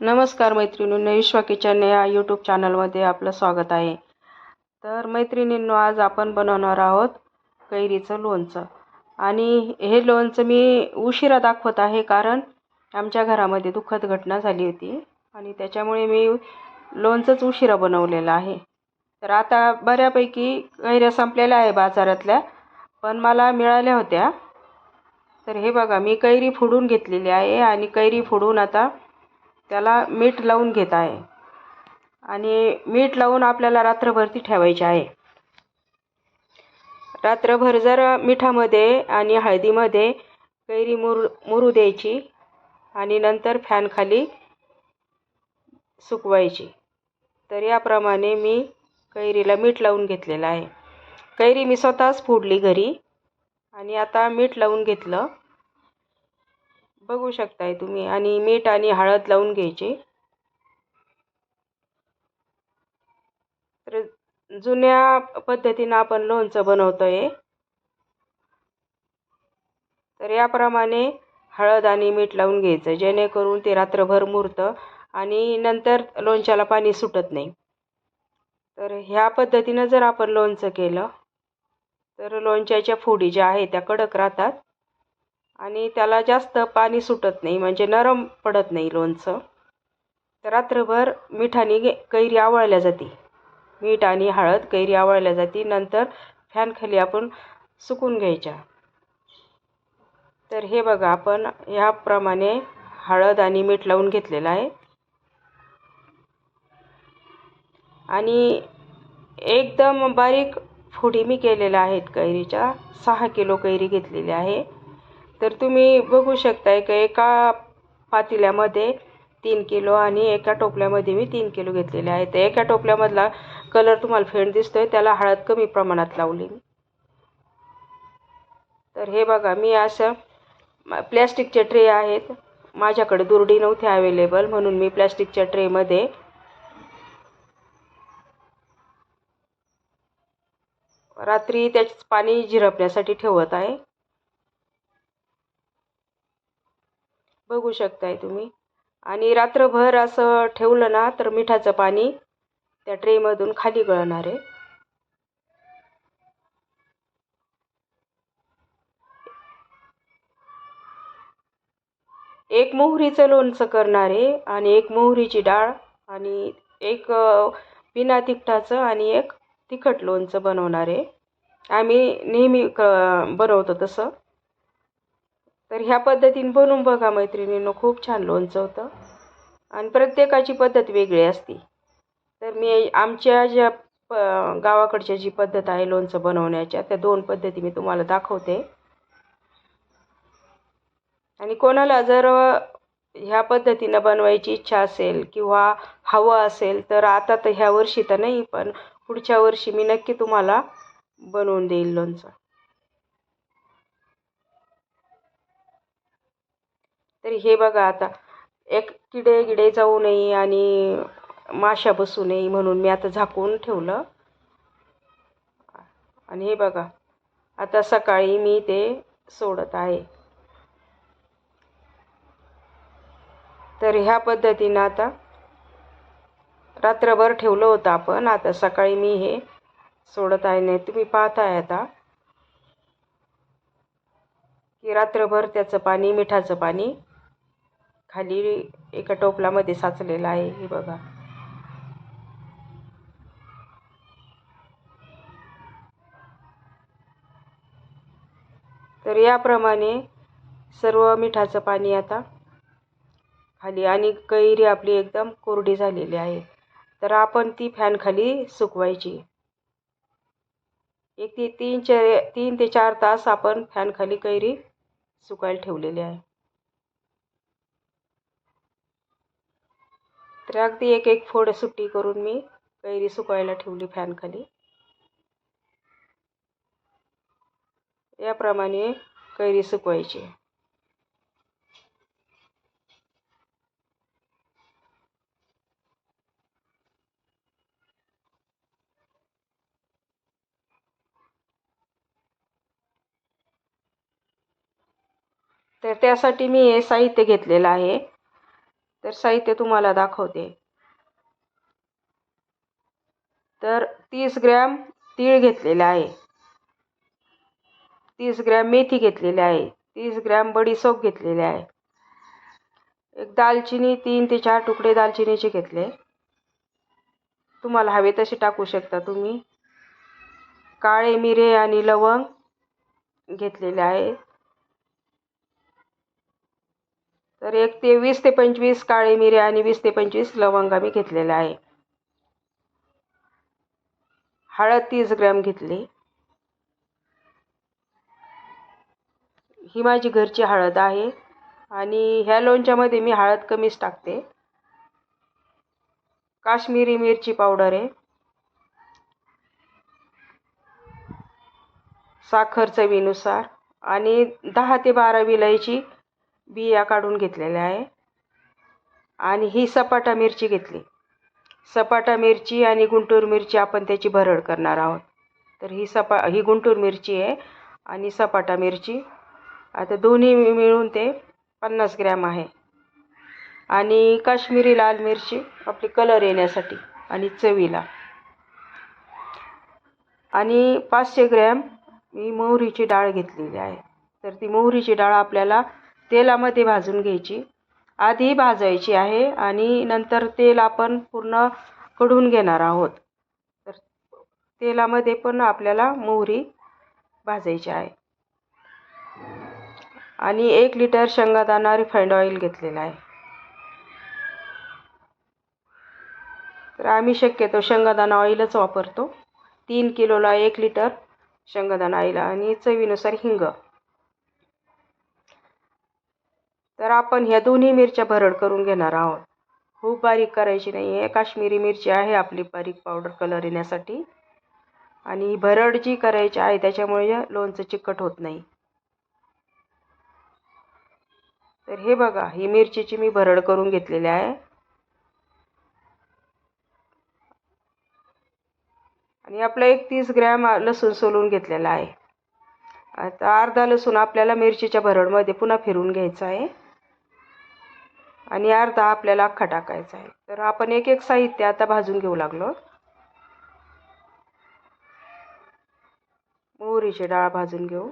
नमस्कार मैत्रिणींनो विश्वा किचन या यूट्यूब चॅनलमध्ये आपलं स्वागत आहे. तर मैत्रिणींनो आज आपण बनवणार आहोत कैरीचं लोणचं. आणि हे लोणचं मी उशिरा दाखवत आहे कारण आमच्या घरामध्ये दुःखद घटना झाली होती आणि त्याच्यामुळे मी लोणचंच उशिरा बनवलेलं आहे. तर आता बऱ्यापैकी कैऱ्या संपलेल्या आहे बाजारातल्या पण मला मिळाल्या होत्या. तर हे बघा मी कैरी फोडून घेतलेली आहे आणि कैरी फोडून आता त्याला मीठ लावून घेत आहे. आणि मीठ लावून आपल्याला रात्रभर ती ठेवायची आहे. रात्रभर जर मिठामध्ये आणि हळदीमध्ये कैरी मुर मुरू द्यायची आणि नंतर फॅनखाली सुकवायची तर याप्रमाणे मी कैरीला मीठ लावून घेतलेलं आहे. कैरी मी स्वतःच फोडली घरी आणि आता मीठ लावून घेतलं. बघू शकताय तुम्ही. आणि मीठ आणि हळद लावून घ्यायची. तर जुन्या पद्धतीनं आपण लोणचं बनवतोय. तर याप्रमाणे हळद आणि मीठ लावून घ्यायचं जेणेकरून ते रात्रभर मुरतं आणि नंतर लोणच्याला पाणी सुटत नाही. तर ह्या पद्धतीनं जर आपण लोणचं केलं तर लोणच्याच्या फुडी ज्या आहेत त्या कडक राहतात. आणि त्याला जास्त पाणी सुटत नाही म्हणजे नरम पडत नाही लोणचं. तर रात्रभर मिठाने गे कैरी आवळल्या जाते. मीठ आणि हळद कैरी आवळल्या जाते. नंतर फॅनखाली आपण सुकून घ्यायच्या. तर हे बघा आपण ह्याप्रमाणे हळद आणि मीठ लावून घेतलेलं आहे. आणि एकदम बारीक फोडी मी केलेल्या आहेत कैरीच्या. सहा किलो कैरी घेतलेली आहे. तर तुम्ही बघू शकताय का एका पातेल्यामध्ये तीन किलो आणि एका टोपल्यामध्ये मी तीन किलो घेतलेले आहे तर एका टोपल्यामधला कलर तुम्हाला फेंड दिसतोय त्याला हळद कमी प्रमाणात लावली तर हे बघा मी असं प्लॅस्टिकचे ट्रे आहेत. माझ्याकडे दुर्डी नव्हती अवेलेबल म्हणून मी प्लॅस्टिकच्या ट्रेमध्ये रात्री त्याच पाणी झिरपण्यासाठी ठेवत आहे. बघू शकताय तुम्ही. आणि रात्रभर असं ठेवलं ना तर मिठाचं पाणी त्या ट्रेमधून खाली गळणार आहे. एक मोहरीचं लोणचं करणार आहे आणि एक मोहरीची डाळ आणि एक बिना तिखटाचं आणि एक तिखट लोणचं बनवणार आहे. आम्ही नेहमी क बनवतो तसं. तर ह्या पद्धतीने बनवून बघा मैत्रिणींनो. खूप छान लोणचं होतं. आणि प्रत्येकाची पद्धत वेगळी असते. तर मी आमच्या ज्या प गावाकडच्या जी पद्धत आहे लोणचं बनवण्याच्या त्या दोन पद्धती मी तुम्हाला दाखवते. आणि कोणाला जर ह्या पद्धतीनं बनवायची इच्छा असेल किंवा हवं असेल तर आता तर ह्या वर्षी तर नाही पण पुढच्या वर्षी मी नक्की तुम्हाला बनवून देईल लोणचं. तर हे बघा आता एक किडे गिडे जाऊ नये आणि माशा बसू नये म्हणून मी आता झाकून ठेवलं. आणि हे बघा आता सकाळी मी ते सोडत आहे. तर ह्या पद्धतीनं आता रात्रभर ठेवलं होतं आपण. आता सकाळी मी हे सोडत आहे नाही तुम्ही पाहताय आता की रात्रभर त्याचं पाणी मिठाचं पाणी खाली एका टोपलामध्ये साचलेलं आहे हे बघा. तर याप्रमाणे सर्व मिठाचं पाणी आता खाली आणि कैरी आपली एकदम कोरडी झालेली आहे. तर आपण ती फॅनखाली सुकवायची. एक ती तीन चे तीन ते चार तास आपण फॅनखाली कैरी सुकायला ठेवलेली आहे. तर अगदी एक एक फोड सुट्टी करून मी कैरी सुकायला ठेवली फॅनखाली. याप्रमाणे कैरी सुकवायची. तर त्यासाठी मी हे साहित्य घेतलेलं आहे. तर साहित्य तुम्हाला दाखवते. तर तीस ग्रॅम तीळ घेतलेला आहे. तीस ग्रॅम मेथी घेतलेली आहे. तीस ग्रॅम बडीसोप घेतलेले आहे. एक दालचिनी तीन ते चार तुकडे दालचिनीचे घेतले. तुम्हाला हवे तसे टाकू शकता तुम्ही. काळे मिरे आणि लवंग घेतलेले आहे. तर एक ते वीस ते पंचवीस काळी मिरी आणि वीस ते पंचवीस लवंग मी घेतलेले आहे. हळद तीस ग्रॅम घेतली. ही माझी घरची हळद आहे आणि ह्या लोणच्यामध्ये मी हळद कमीच टाकते. काश्मीरी मिरची पावडर आहे. साखर चवीनुसार आणि दहा ते बारा विलायची बिया काढून घेतलेल्या आहे. आणि ही सपाटा मिरची घेतली. सपाटा मिरची आणि गुंटूर मिरची आपण त्याची भरड करणार आहोत. तर ही सपा ही गुंटूर मिरची आहे आणि सपाटा मिरची. आता दोन्ही मिळून ते पन्नास ग्रॅम आहे. आणि काश्मीरी लाल मिरची आपली कलर येण्यासाठी आणि चवीला. आणि पाचशे ग्रॅम मी मोहरीची डाळ घेतलेली आहे. तर ती मोहरीची डाळ आपल्याला तेलामध्ये भाजून घ्यायची. आधी भाजायची आहे आणि नंतर तेल आपण पूर्ण कढून घेणार आहोत. तर तेलामध्ये पण आपल्याला मोहरी भाजायची आहे. आणि एक लिटर शेंगादाणा रिफाईंड ऑइल घेतलेला आहे. तर आम्ही शक्यतो शेंगादाणा ऑइलच वापरतो. तीन किलोला एक लिटर शेंगादाणा ऑइल आणि चवीनुसार हिंग. तर आपण ह्या दोन्ही मिरच्या भरड करून घेणार आहोत. खूप बारीक करायची नाही आहे काश्मीरी मिरची आहे आपली बारीक पावडर कलर येण्यासाठी. आणि भरड जी करायची आहे त्याच्यामुळे लोणचं चिकट होत नाही. तर हे बघा ही मिरचीची मी भरड करून घेतलेली आहे. आणि आपला एक तीस ग्रॅम लसूण सोलून घेतलेला आहे. आता अर्धा लसूण आपल्याला मिरचीच्या भरडमध्ये पुन्हा फिरून घ्यायचा आहे. आणि अर्धा आपल्याला अख्खा टाकायचा आहे. तर आपण एक एक साहित्य आता भाजून घेऊ लागलो. मोहरीची डाळ भाजून घेऊ.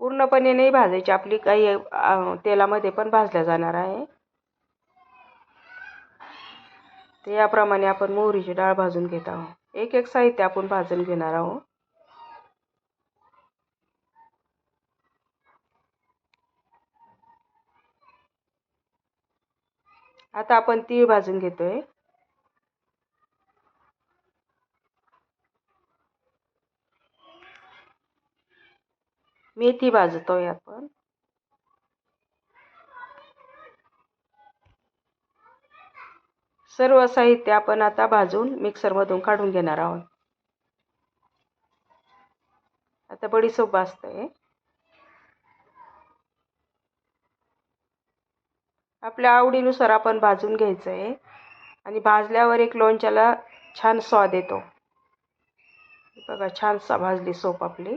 पूर्णपणे नाही भाजायची आपली काही तेलामध्ये पण भाजल्या जाणार आहे. ते याप्रमाणे आपण मोहरीची डाळ भाजून घेत आहोत. एक एक साहित्य आपण भाजून घेणार आहोत. आता आपण तीळ भाजून घेतोय. मेथी भाजतोय आपण. सर्व साहित्य आपण आता भाजून मिक्सरमधून काढून घेणार आहोत. आता बडीसोप भाजतंय. आपल्या आवडीनुसार आपण भाजून घ्यायचं आहे आणि भाजल्यावर एक लोणच्याला छान स्वाद येतो. बघा छान सा भाजली सोप आपली.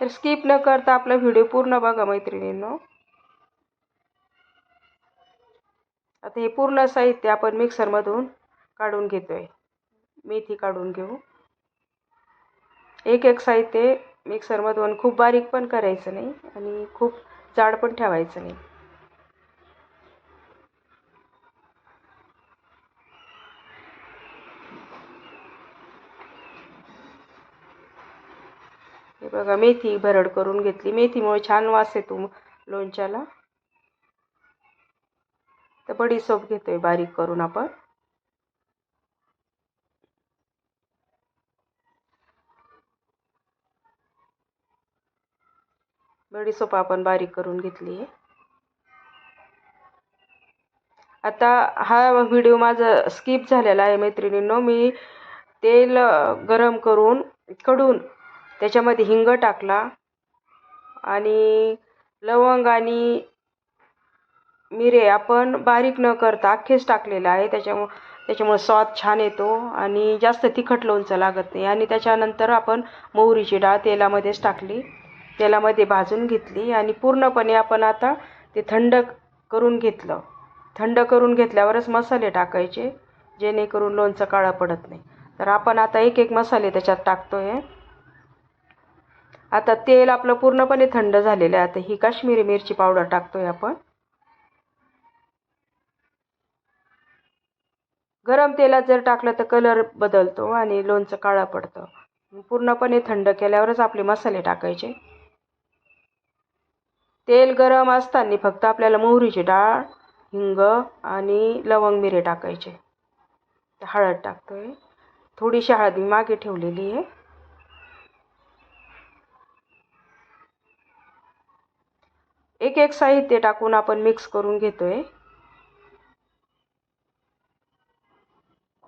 तर स्किप न करता आपला व्हिडिओ पूर्ण बघा मैत्रिणींनो. आता हे पूर्ण साहित्य आपण मिक्सरमधून काढून घेतोय. मेथी काढून घेऊ. एक एक साहित्य मिक्सरमधून खूप बारीक पण करायचं नाही. आणि खूप जाड पण ठेवायचं नाही. हे बघा मेथी भरड करून घेतली. मेथीमुळे छान वास येतो लोणच्याला. तर बडीसोप घेतोय बारीक करून आपण. बडीसोप आपण बारीक करून घेतली आहे. आता हा व्हिडिओ माझा स्किप झालेला आहे मैत्रिणींनो. मी तेल गरम करून कडून त्याच्यामध्ये हिंग टाकला आणि लवंग आणि मिरे आपण बारीक न करता अख्खेच टाकलेलं आहे. त्याच्यामुळं त्याच्यामुळं स्वाद छान येतो आणि जास्त तिखट लोणचं लागत नाही. आणि त्याच्यानंतर आपण मोहरीची डाळ तेलामध्येच टाकली. तेलामध्ये भाजून घेतली आणि पूर्णपणे आपण आता ते थंड करून घेतलं. थंड करून घेतल्यावरच मसाले टाकायचे जेणेकरून लोणचं काळं पडत नाही. तर आपण आता एक एक मसाले त्याच्यात टाकतो आहे आता तेल आपलं पूर्णपणे थंड झालेलं आहे. आता ही काश्मीरी मिरची पावडर टाकतो आहे आपण. गरम तेलात जर टाकलं तर कलर बदलतो आणि लोणचं काळं पडतं. पूर्णपणे थंड केल्यावरच आपले मसाले टाकायचे. तेल गरम असताना फक्त आपल्याला मोहरीची डाळ हिंग आणि लवंग मिरे टाकायचे. हळद टाकतोय. थोडीशी हळद मी मागे ठेवलेली आहे. एक एक साहित्य टाकून आपण मिक्स करून घेतोय.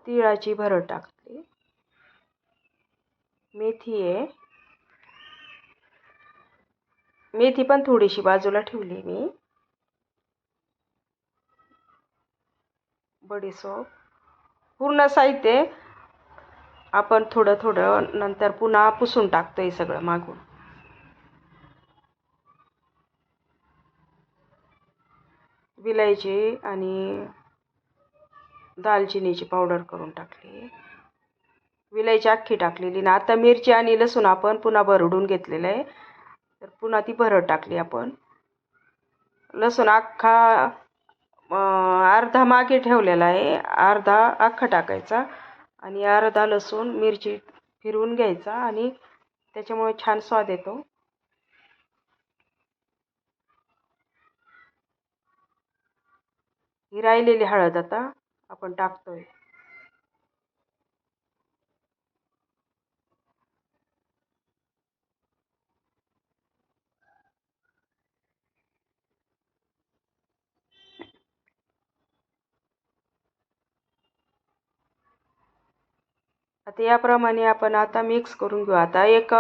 तिळाची भरड टाकते. मेथी आहे. मेथी पण थोडीशी बाजूला ठेवली मी. बडीसोप पूर्ण साहित्य आपण थोडं थोडं नंतर पुन्हा पुसून टाकतोय सगळं मागून. विलायची आणि दालचिनीची पावडर करून टाकली. विलायची अख्खी टाकलेली ना. आता मिरची आणि लसूण आपण पुन्हा भरडून घेतलेलं आहे. तर पुन्हा ती भरड टाकली आपण. लसूण अख्खा अर्धा मागे ठेवलेला आहे. अर्धा अख्खा टाकायचा आणि अर्धा लसूण मिरची फिरवून घ्यायचा आणि त्याच्यामुळे छान स्वाद येतो. ही राहिलेली हळद आता आपण टाकतोय. आता याप्रमाणे आपण आता मिक्स करून घेऊ. आता एक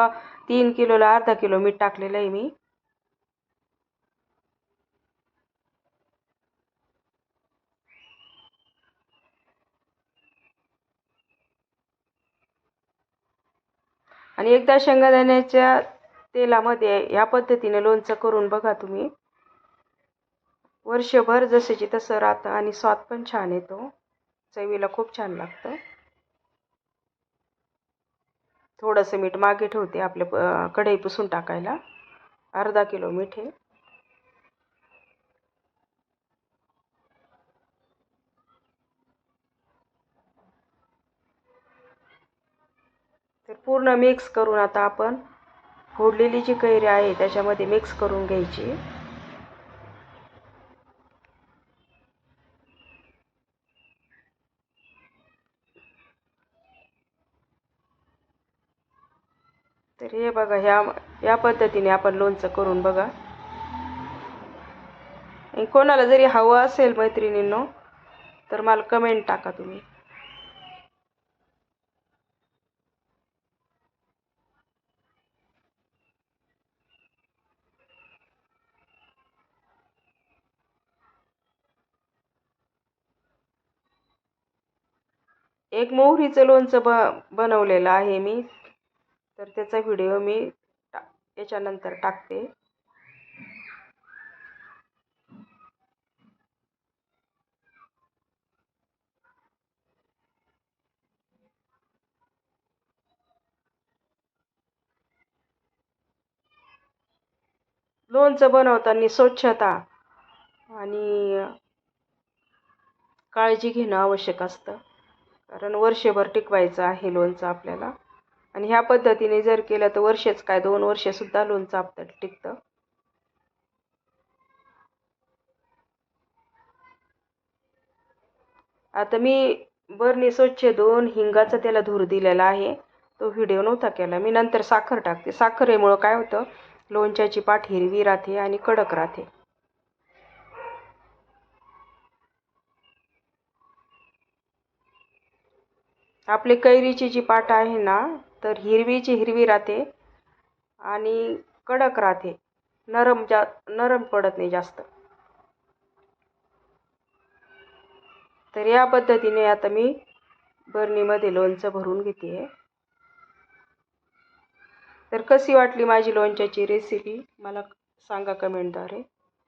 तीन किलोला अर्धा किलो मीठ टाकलेलं आहे मी. आणि एकदा शेंगादाण्याच्या तेलामध्ये या पद्धतीने लोणचं करून बघा तुम्ही. वर्षभर जसेची तसं राहतं आणि स्वाद पण छान येतो. चवीला खूप छान लागतं. थोडंसं मीठ मागे ठेवते आपल्या कढई पुसून टाकायला. अर्धा किलो मीठ हे तर पूर्ण मिक्स करून आता आपण फोडलेली जी कैरी आहे त्याच्यामध्ये मिक्स करून घ्यायची. तर हे बघा ह्या या पद्धतीने आपण लोणचं करून बघा. कोणाला जरी हवं असेल मैत्रिणींनो तर मला कमेंट टाका तुम्ही. एक मोहरीचं लोणचं ब बनवलेलं आहे मी. तर त्याचा व्हिडिओ मी टा याच्यानंतर टाकते. लोणचं बनवताना स्वच्छता आणि काळजी घेणं आवश्यक असतं. कारण वर्षभर टिकवायचं आहे लोणचं आपल्याला. आणि ह्या पद्धतीने जर केलं तर वर्षच काय दोन वर्षसुद्धा लोणचं आपलं टिकतं. आता मी बरणी स्वच्छ दोन हिंगाचा त्याला धूर दिलेला आहे. तो व्हिडिओ नव्हता केला. मी नंतर साखर टाकते. साखरेमुळं काय होतं? लोणच्याची पाठ हिरवी राहते आणि कडक राहते. आपली कैरीची जी पाट आहे ना तर हिरवीची हिरवी राहते आणि कडक राहते. नरम जा नरम पडत नाही जास्त. तर या पद्धतीने आता मी बरणीमध्ये लोणचं भरून घेते आहे तर कशी वाटली माझी लोणच्याची रेसिपी मला सांगा कमेंटद्वारे